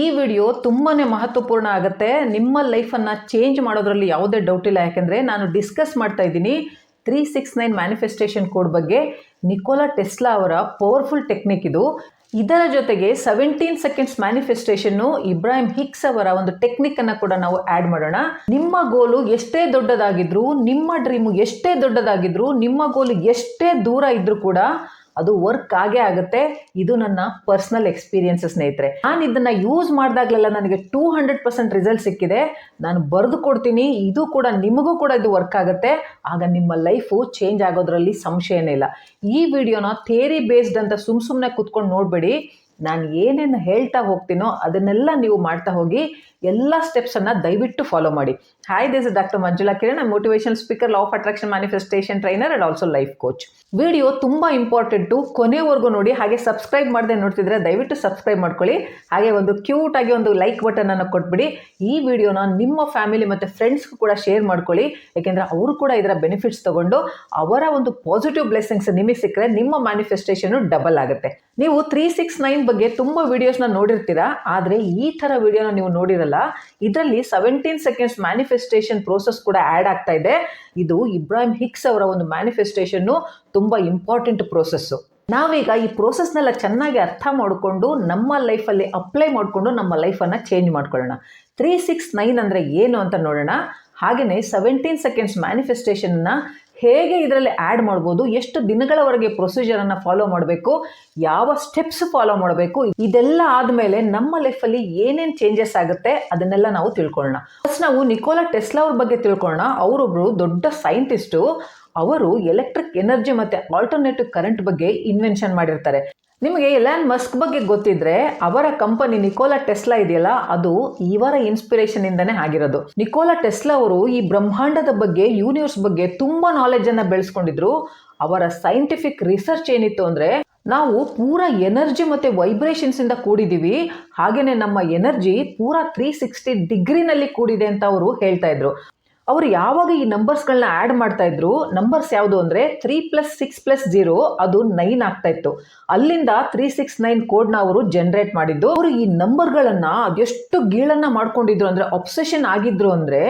ಈ ವಿಡಿಯೋ ತುಂಬಾ ಮಹತ್ವಪೂರ್ಣ ಆಗುತ್ತೆ. ನಿಮ್ಮ ಲೈಫನ್ನು ಚೇಂಜ್ ಮಾಡೋದ್ರಲ್ಲಿ ಯಾವುದೇ ಡೌಟ್ ಇಲ್ಲ. ಯಾಕೆಂದರೆ ನಾನು ಡಿಸ್ಕಸ್ ಮಾಡ್ತಾ ಇದ್ದೀನಿ three six nine manifestation code ಬಗ್ಗೆ. ನಿಕೋಲಾ ಟೆಸ್ಲಾ ಅವರ ಪವರ್ಫುಲ್ ಟೆಕ್ನಿಕ್ ಇದು. ಇದರ ಜೊತೆಗೆ ಸೆವೆಂಟೀನ್ ಸೆಕೆಂಡ್ಸ್ ಮ್ಯಾನಿಫೆಸ್ಟೇಷನ್ನು ಇಬ್ರಾಹಿಂ ಹಿಕ್ಸ್ ಅವರ ಒಂದು ಟೆಕ್ನಿಕ್ ಅನ್ನು ಕೂಡ ನಾವು ಆಡ್ ಮಾಡೋಣ. ನಿಮ್ಮ ಗೋಲು ಎಷ್ಟೇ ದೊಡ್ಡದಾಗಿದ್ರು, ನಿಮ್ಮ ಡ್ರೀಮು ಎಷ್ಟೇ ದೊಡ್ಡದಾಗಿದ್ರು, ನಿಮ್ಮ ಗೋಲು ಎಷ್ಟೇ ದೂರ ಇದ್ರೂ ಕೂಡ ಅದು ವರ್ಕ್ ಆಗೇ ಆಗುತ್ತೆ. ಇದು ನನ್ನ ಪರ್ಸನಲ್ ಎಕ್ಸ್ಪೀರಿಯನ್ಸ್ ಸ್ನೇಹಿತರೆ. ನಾನು ಇದನ್ನ ಯೂಸ್ ಮಾಡಿದಾಗಲೆಲ್ಲ ನನಗೆ ಟೂ ಹಂಡ್ರೆಡ್ ಪರ್ಸೆಂಟ್ ರಿಸಲ್ಟ್ ಸಿಕ್ಕಿದೆ. ನಾನು ಬರೆದು ಕೊಡ್ತೀನಿ. ಇದು ಕೂಡ ನಿಮಗೂ ಕೂಡ ಇದು ವರ್ಕ್ ಆಗುತ್ತೆ. ಆಗ ನಿಮ್ಮ ಲೈಫು ಚೇಂಜ್ ಆಗೋದ್ರಲ್ಲಿ ಸಂಶಯನೇ ಇಲ್ಲ. ಈ ವಿಡಿಯೋನ ಥೇರಿ ಬೇಸ್ಡ್ ಅಂತ ಸುಮ್ ಸುಮ್ಮನೆ ಕೂತ್ಕೊಂಡು ನೋಡಬೇಡಿ. ನಾನು ಏನೇನು ಹೇಳ್ತಾ ಹೋಗ್ತೀನೋ ಅದನ್ನೆಲ್ಲ ನೀವು ಮಾಡ್ತಾ ಹೋಗಿ ಎಲ್ಲ ಸ್ಟೆಪ್ಸನ್ನು ದಯವಿಟ್ಟು ಫಾಲೋ ಮಾಡಿ. Hi this doctor Manjula Kiran. Motivation speaker law of attraction manifestation trainer and also life coach video ತುಂಬ ಇಂಪಾರ್ಟೆಂಟು ಕೊನೆವರೆಗೂ ನೋಡಿ, ಹಾಗೆ ಸಬ್ಸ್ಕ್ರೈಬ್ ಮಾಡದೆ ನೋಡ್ತಿದ್ರೆ ದಯವಿಟ್ಟು ಸಬ್ಸ್ಕ್ರೈಬ್ ಮಾಡ್ಕೊಳ್ಳಿ. ಹಾಗೆ ಒಂದು ಕ್ಯೂಟ್ ಆಗಿ ಒಂದು ಲೈಕ್ ಬಟನ್ ಅನ್ನು ಕೊಟ್ಬಿಡಿ. ಈ ವಿಡಿಯೋನ ನಿಮ್ಮ ಫ್ಯಾಮಿಲಿ ಮತ್ತು ಫ್ರೆಂಡ್ಸ್ಗೂ ಕೂಡ ಶೇರ್ ಮಾಡ್ಕೊಳ್ಳಿ. ಯಾಕೆಂದರೆ ಅವರು ಕೂಡ ಇದರ ಬೆನಿಫಿಟ್ಸ್ ತಗೊಂಡು ಅವರ ಒಂದು ಪಾಸಿಟಿವ್ ಬ್ಲೆಸ್ಸಿಂಗ್ಸ್ ನಿಮಗೆ ಸಿಕ್ಕರೆ ನಿಮ್ಮ ಮ್ಯಾನಿಫೆಸ್ಟೇಷನು ಡಬಲ್ ಆಗುತ್ತೆ. ನೀವು ತ್ರೀ ಸಿಕ್ಸ್ ನೈನ್ ಬಗ್ಗೆ ತುಂಬ ವೀಡಿಯೋಸ್ನ ನೋಡಿರ್ತೀರಾ? ಆದರೆ ಈ ಥರ ವಿಡಿಯೋನ ನೀವು ನೋಡಿರಲ್ಲ. ಇದರಲ್ಲಿ ಸೆವೆಂಟೀನ್ ಸೆಕೆಂಡ್ಸ್ ಮ್ಯಾನಿಫೆಸ್ಟೇಷನ್ ಪ್ರೋಸೆಸ್ ಕೂಡ ಆ್ಯಡ್ ಆಗ್ತಾ ಇದೆ. ಇದು ಇಬ್ರಾಹಿಂ ಹಿಕ್ಸ್ ಅವರ ಒಂದು ಮ್ಯಾನಿಫೆಸ್ಟೇಷನ್ನು ತುಂಬ ಇಂಪಾರ್ಟೆಂಟ್ ಪ್ರೋಸೆಸ್ಸು ನಾವೀಗ ಈ ಪ್ರೋಸೆಸ್ನೆಲ್ಲ ಚೆನ್ನಾಗಿ ಅರ್ಥ ಮಾಡಿಕೊಂಡು ನಮ್ಮ ಲೈಫಲ್ಲಿ ಅಪ್ಲೈ ಮಾಡಿಕೊಂಡು ನಮ್ಮ ಲೈಫನ್ನು ಚೇಂಜ್ ಮಾಡ್ಕೊಳ್ಳೋಣ. ತ್ರೀ ಸಿಕ್ಸ್ ನೈನ್ ಅಂದರೆ ಏನು ಅಂತ ನೋಡೋಣ. ಹಾಗೆಯೇ ಸೆವೆಂಟೀನ್ ಸೆಕೆಂಡ್ಸ್ ಮ್ಯಾನಿಫೆಸ್ಟೇಷನ್ನ ಹೇಗೆ ಇದರಲ್ಲಿ ಆ್ಯಡ್ ಮಾಡ್ಬೋದು, ಎಷ್ಟು ದಿನಗಳವರೆಗೆ ಪ್ರೊಸೀಜರನ್ನು ಫಾಲೋ ಮಾಡಬೇಕು, ಯಾವ ಸ್ಟೆಪ್ಸ್ ಫಾಲೋ ಮಾಡಬೇಕು, ಇದೆಲ್ಲ ಆದಮೇಲೆ ನಮ್ಮ ಲೈಫಲ್ಲಿ ಏನೇನು ಚೇಂಜಸ್ ಆಗುತ್ತೆ ಅದನ್ನೆಲ್ಲ ನಾವು ತಿಳ್ಕೊಳ್ಳೋಣ. ಫಸ್ಟ್ ನಾವು ನಿಕೋಲಾ ಟೆಸ್ಲಾ ಅವ್ರ ಬಗ್ಗೆ ತಿಳ್ಕೊಳ್ಳೋಣ. ಅವರೊಬ್ಬರು ದೊಡ್ಡ ಸೈಂಟಿಸ್ಟು ಅವರು ಎಲೆಕ್ಟ್ರಿಕ್ ಎನರ್ಜಿ ಮತ್ತು ಆಲ್ಟರ್ನೇಟಿವ್ ಕರೆಂಟ್ ಬಗ್ಗೆ ಇನ್ವೆನ್ಷನ್ ಮಾಡಿರ್ತಾರೆ. ನಿಮಗೆ ಎಲಾನ್ ಮಸ್ಕ್ ಬಗ್ಗೆ ಗೊತ್ತಿದ್ರೆ ಅವರ ಕಂಪನಿ ನಿಕೋಲಾ ಟೆಸ್ಲಾ ಇದೆಯಲ್ಲ, ಅದು ಇವರ ಇನ್ಸ್ಪಿರೇಷನ್ ಇಂದನೇ ಆಗಿರೋದು. ನಿಕೋಲಾ ಟೆಸ್ಲಾ ಅವರು ಈ ಬ್ರಹ್ಮಾಂಡದ ಬಗ್ಗೆ ಯೂನಿವರ್ಸ್ ಬಗ್ಗೆ ತುಂಬಾ ನಾಲೆಜ್ ಅನ್ನ ಬೆಳೆಸ್ಕೊಂಡಿದ್ರು. ಅವರ ಸೈಂಟಿಫಿಕ್ ರಿಸರ್ಚ್ ಏನಿತ್ತು ಅಂದ್ರೆ, ನಾವು ಪೂರಾ ಎನರ್ಜಿ ಮತ್ತೆ ವೈಬ್ರೇಷನ್ಸ್ ಇಂದ ಕೂಡಿದೀವಿ. ಹಾಗೇನೆ ನಮ್ಮ ಎನರ್ಜಿ ಪೂರಾ ತ್ರೀ ಸಿಕ್ಸ್ಟಿ ಡಿಗ್ರಿನಲ್ಲಿ ಕೂಡಿದೆ ಅಂತ ಅವರು ಹೇಳ್ತಾ ಇದ್ರು. ಅವರು ಯಾವಾಗ ಈ ನಂಬರ್ಸ್ಗಳನ್ನ ಆ್ಯಡ್ ಮಾಡ್ತಾ ಇದ್ರು ನಂಬರ್ಸ್ ಯಾವುದು ಅಂದರೆ three plus six plus zero ಅದು ನೈನ್ ಆಗ್ತಾ ಇತ್ತು. ಅಲ್ಲಿಂದ ತ್ರೀ ಸಿಕ್ಸ್ ನೈನ್ ಕೋಡ್ನ ಅವರು ಜನರೇಟ್ ಮಾಡಿದ್ದು. ಅವರು ಈ ನಂಬರ್ಗಳನ್ನ ಅದೆಷ್ಟು ಗೀಳನ್ನ ಮಾಡ್ಕೊಂಡಿದ್ರು ಅಂದ್ರೆ ಅಬ್ಸೆಷನ್ ಆಗಿದ್ರು ಅಂದ್ರೆ,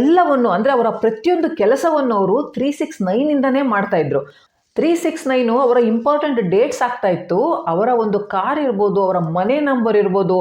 ಎಲ್ಲವನ್ನು ಅಂದ್ರೆ ಅವರ ಪ್ರತಿಯೊಂದು ಕೆಲಸವನ್ನು ಅವರು ತ್ರೀ ಸಿಕ್ಸ್ ನೈನ್ ಇಂದಾನೇ ಮಾಡ್ತಾ ಇದ್ರು. ತ್ರೀ ಸಿಕ್ಸ್ ನೈನು ಅವರ ಇಂಪಾರ್ಟೆಂಟ್ ಡೇಟ್ಸ್ ಆಗ್ತಾ ಇತ್ತು. ಅವರ ಒಂದು ಕಾರ್ ಇರ್ಬೋದು, ಅವರ ಮನೆ ನಂಬರ್ ಇರ್ಬೋದು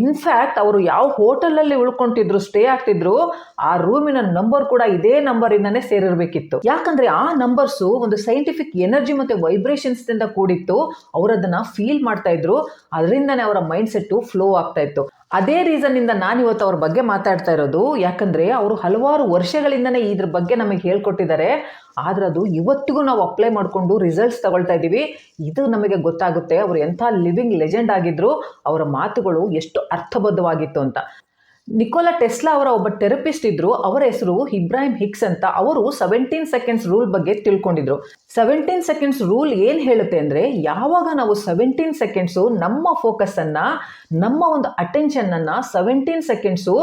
ಇನ್ಫ್ಯಾಕ್ಟ್ ಅವರು ಯಾವ ಹೋಟೆಲಲ್ಲಿ ಉಳ್ಕೊಂತಿದ್ರು, ಸ್ಟೇ ಆಗ್ತಿದ್ರು, ಆ ರೂಮಿನ ನಂಬರ್ ಕೂಡ ಇದೇ ನಂಬರಿಂದನೇ ಸೇರಿರಬೇಕಿತ್ತು. ಯಾಕಂದ್ರೆ ಆ ನಂಬರ್ಸು ಒಂದು ಸೈಂಟಿಫಿಕ್ ಎನರ್ಜಿ ಮತ್ತೆ ವೈಬ್ರೇಷನ್ಸ್ ಇಂದ ಕೂಡಿತ್ತು. ಅವರದನ್ನು ಫೀಲ್ ಮಾಡ್ತಾ ಇದ್ರು. ಅದರಿಂದನೇ ಅವರ ಮೈಂಡ್ ಸೆಟ್ಟು ಫ್ಲೋ ಆಗ್ತಾ ಇತ್ತು. ಅದೇ ರೀಸನ್ನಿಂದ ನಾನು ಇವತ್ತು ಅವ್ರ ಬಗ್ಗೆ ಮಾತಾಡ್ತಾ ಇರೋದು. ಯಾಕಂದರೆ ಅವರು ಹಲವಾರು ವರ್ಷಗಳಿಂದನೇ ಇದ್ರ ಬಗ್ಗೆ ನಮಗೆ ಹೇಳ್ಕೊಟ್ಟಿದ್ದಾರೆ. ಆದರೆ ಅದು ಇವತ್ತಿಗೂ ನಾವು ಅಪ್ಲೈ ಮಾಡಿಕೊಂಡು ರಿಸಲ್ಟ್ಸ್ ತಗೊಳ್ತಾ ಇದ್ದೀವಿ. ಇದು ನಮಗೆ ಗೊತ್ತಾಗುತ್ತೆ. ಅವರು ಎಂಥ ಲಿವಿಂಗ್ ಲೆಜೆಂಡ್ ಆಗಿದ್ರು. ಅವರ ಮಾತುಗಳು ಎಷ್ಟು ಅರ್ಥಬದ್ಧವಾಗಿತ್ತು ಅಂತ. ನಿಕೋಲಾ ಟೆಸ್ಲಾ ಅವರ ಒಬ್ಬ ಥೆರಪಿಸ್ಟ್ ಇದ್ರು, ಅವರ ಹೆಸರು ಇಬ್ರಾಹಿಂ ಹಿಕ್ಸ್ ಅಂತ. ಅವರು ಸೆವೆಂಟೀನ್ ಸೆಕೆಂಡ್ಸ್ ರೂಲ್ ಬಗ್ಗೆ ತಿಳ್ಕೊಂಡಿದ್ರು. ಸೆವೆಂಟೀನ್ ಸೆಕೆಂಡ್ಸ್ ರೂಲ್ ಏನು ಹೇಳುತ್ತೆ ಅಂದರೆ, ಯಾವಾಗ ನಾವು ಸೆವೆಂಟೀನ್ ಸೆಕೆಂಡ್ಸು ನಮ್ಮ ಫೋಕಸನ್ನು ನಮ್ಮ ಒಂದು ಅಟೆನ್ಷನ್ನನ್ನು ಸೆವೆಂಟೀನ್ ಸೆಕೆಂಡ್ಸು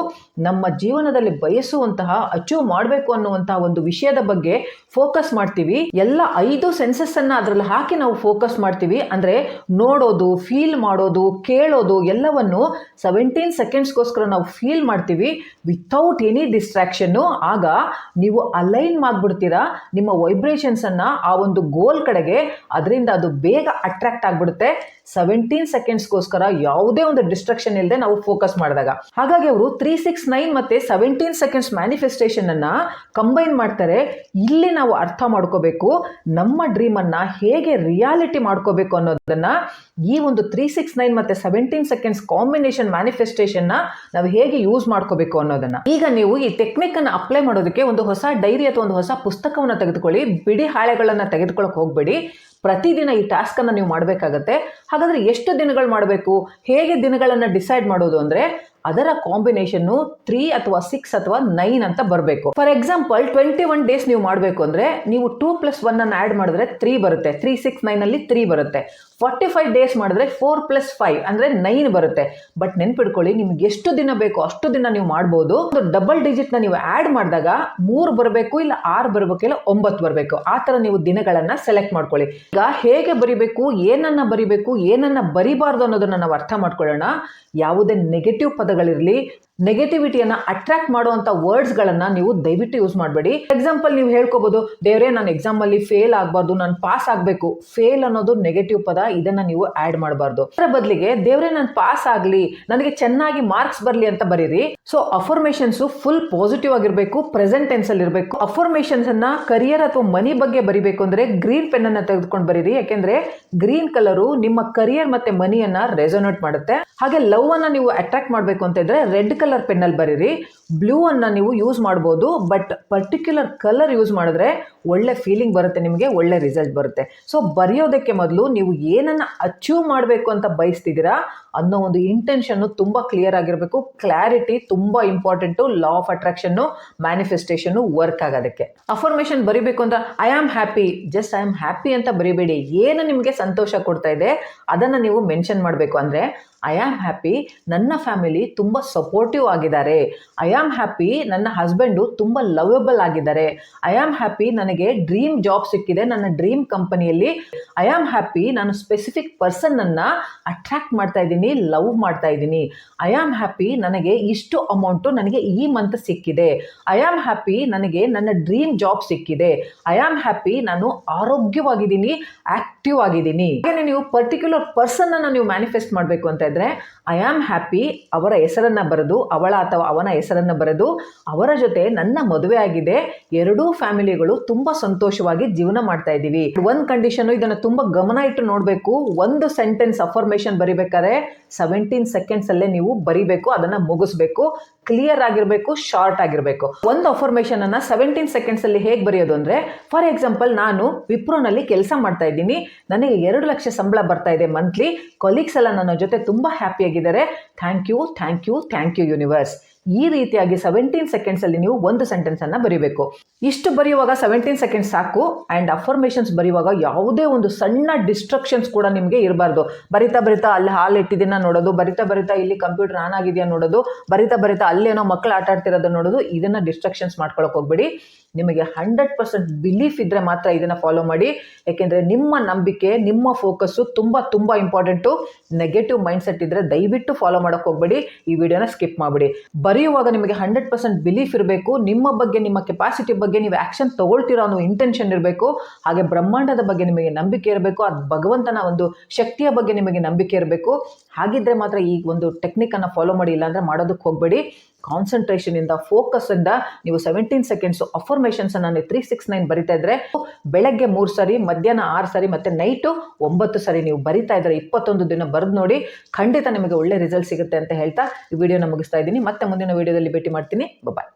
ನಮ್ಮ ಜೀವನದಲ್ಲಿ ಬಯಸುವಂತಹ ಅಚೀವ್ ಮಾಡಬೇಕು ಅನ್ನುವಂತಹ ಒಂದು ವಿಷಯದ ಬಗ್ಗೆ ಫೋಕಸ್ ಮಾಡ್ತೀವಿ. ಎಲ್ಲ ಐದು ಸೆನ್ಸಸ್ಸನ್ನು ಅದರಲ್ಲಿ ಹಾಕಿ ನಾವು ಫೋಕಸ್ ಮಾಡ್ತೀವಿ. ಅಂದರೆ ನೋಡೋದು ಫೀಲ್ ಮಾಡೋದು, ಕೇಳೋದು ಎಲ್ಲವನ್ನು ಸೆವೆಂಟೀನ್ ಸೆಕೆಂಡ್ಸ್ಗೋಸ್ಕರ ನಾವು ಫೀಲ್ ಮಾಡ್ತೀವಿ. ವಿತೌಟ್ ಎನಿ ಡಿಸ್ಟ್ರಾಕ್ಷನ್ನು ಆಗ ನೀವು ಅಲೈನ್ ಮಾಡಿಬಿಡ್ತೀರಾ? ನಿಮ್ಮ ವೈಬ್ರೇಷನ್ಸನ್ನು ಆ ಒಂದು ಗೋಲ್ ಕಡೆಗೆ, ಅದರಿಂದ ಅದು ಬೇಗ ಅಟ್ರಾಕ್ಟ್ ಆಗಿಬಿಡುತ್ತೆ. ಸೆವೆಂಟೀನ್ ಸೆಕೆಂಡ್ಸ್ಗೋಸ್ಕರ ಯಾವುದೇ ಒಂದು ಡಿಸ್ಟ್ರಕ್ಷನ್ ಇಲ್ಲದೆ ನಾವು ಫೋಕಸ್ ಮಾಡಿದಾಗ. ಹಾಗಾಗಿ ಅವರು ತ್ರೀ ಸಿಕ್ಸ್ ನೈನ್ ಮತ್ತು ಸೆವೆಂಟೀನ್ ಸೆಕೆಂಡ್ಸ್ ಮ್ಯಾನಿಫೆಸ್ಟೇಷನನ್ನು ಕಂಬೈನ್ ಮಾಡ್ತಾರೆ. ಇಲ್ಲಿ ನಾವು ಅರ್ಥ ಮಾಡ್ಕೋಬೇಕು, ನಮ್ಮ ಡ್ರೀಮನ್ನು ಹೇಗೆ ರಿಯಾಲಿಟಿ ಮಾಡ್ಕೋಬೇಕು ಅನ್ನೋದನ್ನು ಈ ಒಂದು ತ್ರೀ ಸಿಕ್ಸ್ ನೈನ್ ಮತ್ತು ಸೆವೆಂಟೀನ್ ಸೆಕೆಂಡ್ಸ್ ಕಾಂಬಿನೇಷನ್ ಮ್ಯಾನಿಫೆಸ್ಟೇಷನ್ನ ನಾವು ಹೇಗೆ ಯೂಸ್ ಮಾಡ್ಕೋಬೇಕು ಅನ್ನೋದನ್ನ. ಈಗ ನೀವು ಈ ಟೆಕ್ನಿಕ್ ಅನ್ನು ಅಪ್ಲೈ ಮಾಡೋದಕ್ಕೆ ಒಂದು ಹೊಸ ಡೈರಿ ಅಥವಾ ಒಂದು ಹೊಸ ಪುಸ್ತಕವನ್ನು ತೆಗೆದುಕೊಳ್ಳಿ, ಬಿಡಿ ಹಾಳೆಗಳನ್ನು ತೆಗೆದುಕೊಳ್ಳೋಕೆ ಹೋಗಬೇಡಿ. ಪ್ರತಿದಿನ ಈ ಟಾಸ್ಕ್ ಟಾಸ್ಕನ್ನು ನೀವು ಮಾಡಬೇಕಾಗತ್ತೆ. ಹಾಗಾದ್ರೆ ಎಷ್ಟು ದಿನಗಳು ಮಾಡಬೇಕು? ಹೇಗೆ ದಿನಗಳನ್ನು ಡಿಸೈಡ್ ಮಾಡೋದು ಅಂದರೆ ಅದರ ಕಾಂಬಿನೇಷನ್ನು ತ್ರೀ ಅಥವಾ ಸಿಕ್ಸ್ ಅಥವಾ ನೈನ್ ಅಂತ ಬರಬೇಕು. For example twenty one days ನೀವು ಮಾಡಬೇಕು ಅಂದರೆ ನೀವು ಟೂ ಪ್ಲಸ್ ಒನ್ ಅನ್ನು ಆ್ಯಡ್ ಮಾಡಿದ್ರೆ ತ್ರೀ ಬರುತ್ತೆ. ತ್ರೀ ಸಿಕ್ಸ್ ನೈನಲ್ಲಿ ತ್ರೀ ಬರುತ್ತೆ. ಫಾರ್ಟಿ ಫೈವ್ ಡೇಸ್ ಮಾಡಿದ್ರೆ ಫೋರ್ ಪ್ಲಸ್ ಫೈವ್ ಅಂದರೆ ನೈನ್ ಬರುತ್ತೆ. ಬಟ್ ನೆನ್ಪಿಡ್ಕೊಳ್ಳಿ, ನಿಮ್ಗೆ ಎಷ್ಟು ದಿನ ಬೇಕೋ ಅಷ್ಟು ದಿನ ನೀವು ಮಾಡ್ಬೋದು. ಡಬಲ್ ಡಿಜಿಟ್ನ ನೀವು ಆ್ಯಡ್ ಮಾಡಿದಾಗ ಮೂರು ಬರಬೇಕು ಇಲ್ಲ ಆರು ಬರಬೇಕು ಇಲ್ಲ ಒಂಬತ್ತು ಬರಬೇಕು. ಆ ಥರ ನೀವು ದಿನಗಳನ್ನು ಸೆಲೆಕ್ಟ್ ಮಾಡ್ಕೊಳ್ಳಿ. ಈಗ ಹೇಗೆ ಬರಿಬೇಕು, ಏನನ್ನ ಬರಿಬೇಕು, ಏನನ್ನ ಬರಿಬಾರ್ದು ಅನ್ನೋದನ್ನ ನಾವು ಅರ್ಥ ಮಾಡ್ಕೊಳ್ಳೋಣ. ಯಾವುದೇ ನೆಗೆಟಿವ್ ಪದಗಳಿರಲಿ ನೆಗೆಟಿವಿಟಿಯನ್ನು ಅಟ್ರಾಕ್ಟ್ ಮಾಡುವಂಥ ವರ್ಡ್ಸ್ಗಳನ್ನು ನೀವು ದಯವಿಟ್ಟು ಯೂಸ್ ಮಾಡಬೇಡಿ. ಎಕ್ಸಾಂಪಲ್ ನೀವು ಹೇಳ್ಕೋಬೋದು, ದೇವರೇ, ನಾನು ಎಕ್ಸಾಮಲ್ಲಿ ಫೇಲ್ ಆಗಬಾರ್ದು, ನಾನು ಪಾಸ್ ಆಗಬೇಕು. ಫೇಲ್ ಅನ್ನೋದು ನೆಗೆಟಿವ್ ಪದ, ಇದನ್ನು ನೀವು ಆ್ಯಡ್ ಮಾಡಬಾರ್ದು. ಅದರ ಬದಲಿಗೆ, ದೇವರೇ, ನಾನು ಪಾಸ್ ಆಗಲಿ, ನನಗೆ ಚೆನ್ನಾಗಿ ಮಾರ್ಕ್ಸ್ ಬರಲಿ ಅಂತ ಬರೀರಿ. ಸೊ ಅಫರ್ಮೇಷನ್ಸ್ ಫುಲ್ ಪಾಸಿಟಿವ್ ಆಗಿರಬೇಕು ಪ್ರೆಸೆಂಟ್ ಟೆನ್ಸಲ್ಲಿ ಇರಬೇಕು. ಅಫರ್ಮೇಷನ್ಸ್ ಅನ್ನ ಕರಿಯರ್ ಅಥವಾ ಮನಿ ಬಗ್ಗೆ ಬರಿಬೇಕು ಅಂದ್ರೆ ಗ್ರೀನ್ ಪೆನ್ನನ್ನು ತೆಗೆದುಕೊಂಡು ಬರೀರಿ. ಯಾಕೆಂದರೆ ಗ್ರೀನ್ ಕಲರು ನಿಮ್ಮ ಕರಿಯರ್ ಮತ್ತೆ ಮನಿಯನ್ನ ರೆಸೊನೇಟ್ ಮಾಡುತ್ತೆ. ಹಾಗೆ ಲವ್ ಅನ್ನ ನೀವು ಅಟ್ರಾಕ್ಟ್ ಮಾಡಬೇಕು ಅಂತ ಇದ್ರೆ ರೆಡ್ ಕಲರ್ ಪೆನ್ನಲ್ಲಿ ಬರೀರಿ. ಬ್ಲೂ ಅನ್ನ ನೀವು ಯೂಸ್ ಮಾಡ್ಬೋದು ಬಟ್ ಪರ್ಟಿಕ್ಯುಲರ್ ಕಲರ್ ಯೂಸ್ ಮಾಡಿದ್ರೆ ಒಳ್ಳೆ ಫೀಲಿಂಗ್ ಬರುತ್ತೆ ನಿಮಗೆ, ಒಳ್ಳೆ ರಿಸಲ್ಟ್ ಬರುತ್ತೆ. ಸೊ ಬರೆಯೋದಕ್ಕೆ ಮೊದಲು ನೀವು ಏನನ್ನು ಅಚೀವ್ ಮಾಡಬೇಕು ಅಂತ ಬಯಸ್ತಿದ್ದೀರಾ ಅನ್ನೋ ಒಂದು ಇಂಟೆನ್ಷನ್ನು ತುಂಬ ಕ್ಲಿಯರ್ ಆಗಿರಬೇಕು. ಕ್ಲಾರಿಟಿ ತುಂಬ ಇಂಪಾರ್ಟೆಂಟು ಲಾ ಆಫ್ ಅಟ್ರಾಕ್ಷನ್ನು ಮ್ಯಾನಿಫೆಸ್ಟೇಷನ್ನು ವರ್ಕ್ ಆಗೋದಕ್ಕೆ. ಅಫರ್ಮೇಷನ್ ಬರಿಬೇಕು ಅಂತ I am happy just I am happy ಅಂತ ಬರಿಬೇಡಿ. ಏನು ನಿಮಗೆ ಸಂತೋಷ ಕೊಡ್ತಾ ಇದೆ, ಅದನ್ನು ನೀವು ಮೆನ್ಷನ್ ಮಾಡಬೇಕು ಅಂದರೆ ಐ ಆಮ್ ಹ್ಯಾಪಿ ನನ್ನ ಫ್ಯಾಮಿಲಿ ತುಂಬ ಸಪೋರ್ಟಿವ್ ಆಗಿದ್ದಾರೆ. ಐ ಆಮ್ ಹ್ಯಾಪಿ ನನ್ನ ಹಸ್ಬೆಂಡು ತುಂಬ ಲವೆಬಲ್ ಆಗಿದ್ದಾರೆ. ಐ ಆಮ್ ಹ್ಯಾಪಿ ನನಗೆ ಡ್ರೀಮ್ ಜಾಬ್ ಸಿಕ್ಕಿದೆ. ನನ್ನ ಡ್ರೀಮ್ ಕಂಪನಿಯಲ್ಲಿ ಐ ಆಮ್ ಹ್ಯಾಪಿ ನಾನು ಸ್ಪೆಸಿಫಿಕ್ ಪರ್ಸನ್ನನ್ನು ಅಟ್ರ್ಯಾಕ್ಟ್ ಮಾಡ್ತಾ ಇದ್ದೀನಿ ಲವ್ ಮಾಡ್ತಾ ಇದ್ದೀನಿ. ಐ ಆಮ್ ಹ್ಯಾಪಿ ನನಗೆ ಇಷ್ಟು ಅಮೌಂಟು ನನಗೆ ಈ ಮಂತ್ ಸಿಕ್ಕಿದೆ. ಐ ಆಮ್ ಹ್ಯಾಪಿ ನನಗೆ ನನ್ನ ಡ್ರೀಮ್ ಜಾಬ್ ಸಿಕ್ಕಿದೆ. ಐ ಆಮ್ ಹ್ಯಾಪಿ ನಾನು ಆರೋಗ್ಯವಾಗಿದ್ದೀನಿ ಆಕ್ಟಿವ್ ಆಗಿದ್ದೀನಿ. ಹಾಗೆ ನೀವು ಪರ್ಟಿಕ್ಯುಲರ್ ಪರ್ಸನ್ನ ನೀವು ಮ್ಯಾನಿಫೆಸ್ಟ್ ಮಾಡಬೇಕು ಅಂತ ಐ ಆಮ್ ಹ್ಯಾಪಿ ಅವರ ಹೆಸರನ್ನು ಬರೆದು, ಅವಳ ಅಥವಾ ಅವನ ಹೆಸರನ್ನು ಬರೆದು, ಅವರ ಜೊತೆ ನನ್ನ ಮದುವೆ ಆಗಿದೆ. ಎರಡೂ ಫ್ಯಾಮಿಲಿಗಳು ತುಂಬ ಸಂತೋಷವಾಗಿ ಜೀವನ ಮಾಡ್ತಾ ಇದ್ದೀವಿ. ಒಂದು ಕಂಡೀಷನ್ ಇದನ್ನು ತುಂಬ ಗಮನ ಇಟ್ಟು ನೋಡಬೇಕು. ಒಂದು ಸೆಂಟೆನ್ಸ್ ಅಫರ್ಮೇಷನ್ ಬರಿಬೇಕಾದ್ರೆ ಸೆವೆಂಟೀನ್ ಸೆಕೆಂಡ್ಸಲ್ಲೇ ನೀವು ಬರಿಬೇಕು, ಅದನ್ನು ಮುಗಿಸ್ಬೇಕು. ಕ್ಲಿಯರ್ ಆಗಿರಬೇಕು ಶಾರ್ಟ್ ಆಗಿರಬೇಕು. ಒಂದು ಅಫರ್ಮೇಷನ್ ಅನ್ನ ಸೆವೆಂಟೀನ್ ಸೆಕೆಂಡ್ಸ್ ಅಲ್ಲಿ ಹೇಗೆ ಬರೆಯೋದು ಅಂದ್ರೆ ಫಾರ್ ಎಕ್ಸಾಂಪಲ್ ನಾನು ವಿಪ್ರೋನಲ್ಲಿ ಕೆಲಸ ಮಾಡ್ತಾ ಇದ್ದೀನಿ. ನನಗೆ ಎರಡು ಲಕ್ಷ ಸಂಬಳ ಬರ್ತಾ ಇದೆ ಮಂತ್ಲಿ ಕೊಲೀಗ್ಸ್ ಎಲ್ಲ ನನ್ನ ಜೊತೆ ತುಂಬ ಹ್ಯಾಪಿಯಾಗಿದ್ದಾರೆ thank you thank you thank you universe ಈ ರೀತಿಯಾಗಿ ಸೆವೆಂಟೀನ್ ಸೆಕೆಂಡ್ಸಲ್ಲಿ ನೀವು ಒಂದು ಸೆಂಟೆನ್ಸನ್ನು ಬರೀಬೇಕು. ಇಷ್ಟು ಬರೆಯುವಾಗ ಸೆವೆಂಟೀನ್ ಸೆಕೆಂಡ್ಸ್ ಸಾಕು ಆ್ಯಂಡ್ ಅಫರ್ಮೇಷನ್ಸ್ ಬರೆಯುವಾಗ ಯಾವುದೇ ಒಂದು ಸಣ್ಣ ಡಿಸ್ಟ್ರಕ್ಷನ್ಸ್ ಕೂಡ ನಿಮಗೆ ಇರಬಾರ್ದು. ಬರಿತಾ ಬರಿತಾ ಅಲ್ಲಿ ಹಾಲು ಇಟ್ಟಿದ್ದೀನ ನೋಡೋದು, ಬರಿತಾ ಬರಿತಾ ಇಲ್ಲಿ ಕಂಪ್ಯೂಟರ್ ಆನ್ ಆಗಿದೆಯಾ ನೋಡೋದು, ಬರಿತಾ ಬರಿತಾ ಅಲ್ಲೇನೋ ಮಕ್ಕಳು ಆಟ ಆಡ್ತಿರೋದನ್ನ ನೋಡೋದು, ಇದನ್ನು ಡಿಸ್ಟ್ರಕ್ಷನ್ಸ್ ಮಾಡ್ಕೊಳಕ್ಕೆ ಹೋಗ್ಬೇಡಿ. ನಿಮಗೆ ಹಂಡ್ರೆಡ್ ಪರ್ಸೆಂಟ್ ಬಿಲೀಫ್ ಇದ್ದರೆ ಮಾತ್ರ ಇದನ್ನು ಫಾಲೋ ಮಾಡಿ. ಯಾಕೆಂದರೆ ನಿಮ್ಮ ನಂಬಿಕೆ, ನಿಮ್ಮ ಫೋಕಸ್ಸು ತುಂಬ ತುಂಬ ಇಂಪಾರ್ಟೆಂಟು ನೆಗೆಟಿವ್ ಮೈಂಡ್ಸೆಟ್ ಇದ್ದರೆ ದಯವಿಟ್ಟು ಫಾಲೋ ಮಾಡೋಕ್ಕೆ ಹೋಗ್ಬೇಡಿ. ಈ ವಿಡಿಯೋನ ಸ್ಕಿಪ್ ಮಾಡಿಬಿಡಿ. ಬರೆಯುವಾಗ ನಿಮಗೆ ಹಂಡ್ರೆಡ್ ಪರ್ಸೆಂಟ್ ಬಿಲೀಫ್ ಇರಬೇಕು, ನಿಮ್ಮ ಬಗ್ಗೆ, ನಿಮ್ಮ ಕೆಪಾಸಿಟಿ ಬಗ್ಗೆ ನೀವು ಆ್ಯಕ್ಷನ್ ತೊಗೊಳ್ತಿರೋ ಅನ್ನೋ ಇಂಟೆನ್ಷನ್ ಇರಬೇಕು, ಹಾಗೆ ಬ್ರಹ್ಮಾಂಡದ ಬಗ್ಗೆ ನಿಮಗೆ ನಂಬಿಕೆ ಇರಬೇಕು ಅದು ಭಗವಂತನ ಒಂದು ಶಕ್ತಿಯ ಬಗ್ಗೆ ನಿಮಗೆ ನಂಬಿಕೆ ಇರಬೇಕು ಹಾಗಿದ್ದರೆ ಮಾತ್ರ ಈ ಒಂದು ಟೆಕ್ನಿಕನ್ನು ಫಾಲೋ ಮಾಡಿ, ಇಲ್ಲಾಂದರೆ ಮಾಡೋದಕ್ಕೆ ಹೋಗಬೇಡಿ. ಕಾನ್ಸಂಟ್ರೇಷನಿಂದ ಇಂದ ನೀವು ಸೆವೆಂಟೀನ್ ಸೆಕೆಂಡ್ಸು ಅಫರ್ಮೇಷನ್ಸನ್ನು ತ್ರೀ ಸಿಕ್ಸ್ ನೈನ್ ಬರಿತಾ ಇದ್ರೆ ಬೆಳಗ್ಗೆ ಮೂರು ಸರಿ, ಮಧ್ಯಾಹ್ನ ಆರು ಸರಿ ಮತ್ತು ನೈಟು ಒಂಬತ್ತು ಸರಿ ನೀವು ಬರಿತಾ ಇದ್ದರೆ ಇಪ್ಪತ್ತೊಂದು ದಿನ ಬರೆದು ನೋಡಿ ಖಂಡಿತ ನಿಮಗೆ ಒಳ್ಳೆ ರಿಸಲ್ಟ್ ಸಿಗುತ್ತೆ ಅಂತ ಹೇಳ್ತಾ ಈ ವಿಡಿಯೋನ ಮುಗಿಸ್ತಾ ಇದ್ದೀನಿ. ಮತ್ತೆ ಮುಂದಿನ ವಿಡಿಯೋದಲ್ಲಿ ಭೇಟಿ ಮಾಡ್ತೀನಿ. ಬಾಯ್